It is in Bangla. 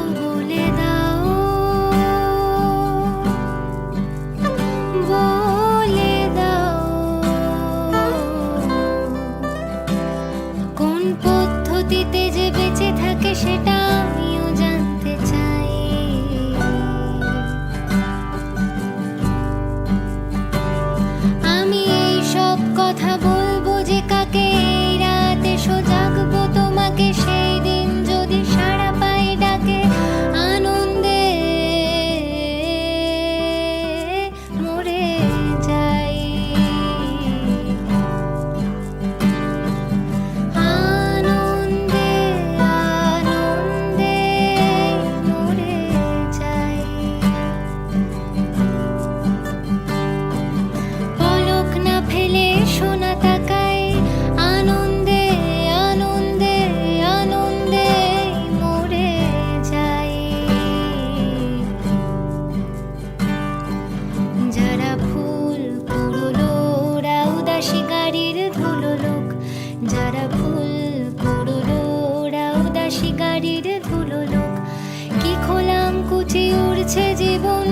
Oh. তারা ফুল কুড়ুলো ওরা উদাসী গাড়ির ধুলো লোক। কি খোলাম কুচি উড়ছে জীবন